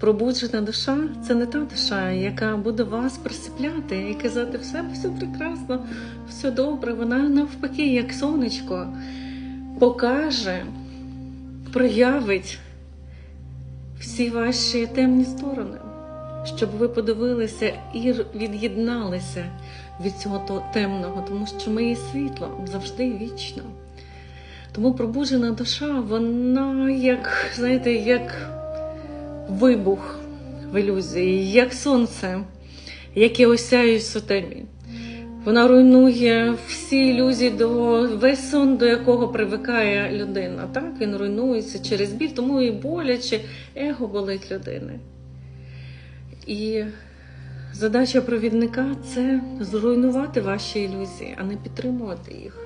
Пробуджена душа це не та душа, яка буде вас присипляти і казати, все, все прекрасно, все добре. Вона навпаки, як сонечко, покаже, проявить всі ваші темні сторони, щоб ви подивилися і від'єдналися від цього темного, тому що ми є світло завжди вічно. Тому пробуджена душа, вона як, знаєте, як вибух в ілюзії, як сонце, яке осяє сутемі. Вона руйнує всі ілюзії до весь сон, до якого привикає людина. Так він руйнується через біль, тому і боляче его болить людини. І задача провідника це зруйнувати ваші ілюзії, а не підтримувати їх.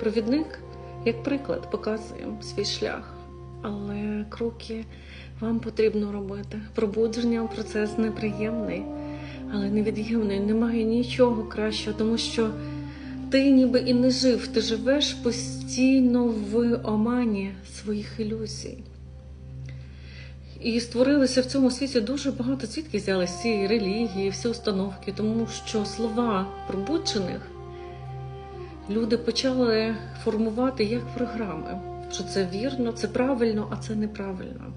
Провідник, як приклад, показує свій шлях, але кроки вам потрібно робити. Пробудження процес неприємний, але невід'ємний. Немає нічого кращого, тому що ти ніби і не жив, ти живеш постійно в омані своїх ілюзій. І створилися в цьому світі дуже багато звідки взялися всі релігії, всі установки, тому що слова пробуджених люди почали формувати як програми, що це вірно, це правильно, а це неправильно.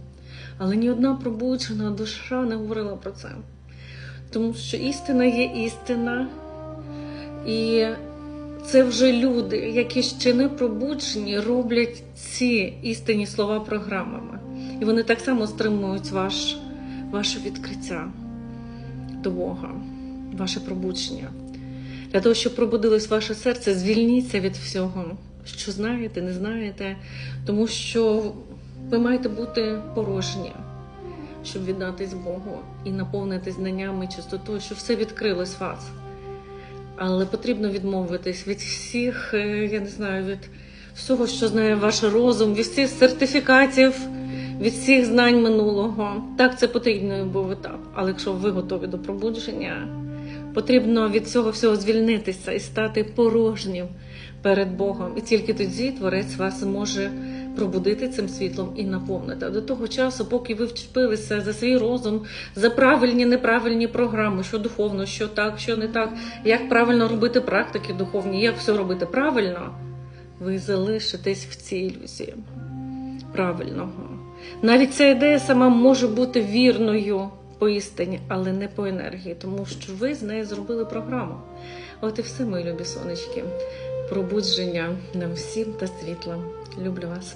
Але ні одна пробуджена душа не говорила про це. Тому що істина є істина, і це вже люди, які ще не пробуджені, роблять ці істинні слова програмами. І вони так само стримують ваш, ваше відкриття до Бога, ваше пробудження. Для того, щоб пробудилось ваше серце, звільніться від всього, що знаєте, не знаєте, тому що ви маєте бути порожні, щоб віддатись Богу і наповнитись знаннями, чистотою, щоб все відкрилось вас. Але потрібно відмовитись від всіх, е, я не знаю, від всього, що знає ваш розум, від всіх сертифікатів, від всіх знань минулого. Так, це потрібно був етап. Але якщо ви готові до пробудження, потрібно від цього всього звільнитися і стати порожнім перед Богом. І тільки тоді Творець вас може пробудити цим світлом і наповнити. До того часу, поки ви вчепилися за свій розум, за правильні, неправильні програми, що духовно, що так, що не так, як правильно робити практики духовні, як все робити правильно, ви залишитесь в цій ілюзії правильного. Навіть ця ідея сама може бути вірною по істині, але не по енергії, тому що ви з нею зробили програму. От і все, мої любі сонечки. Пробудження нам всім та світла. Люблю вас.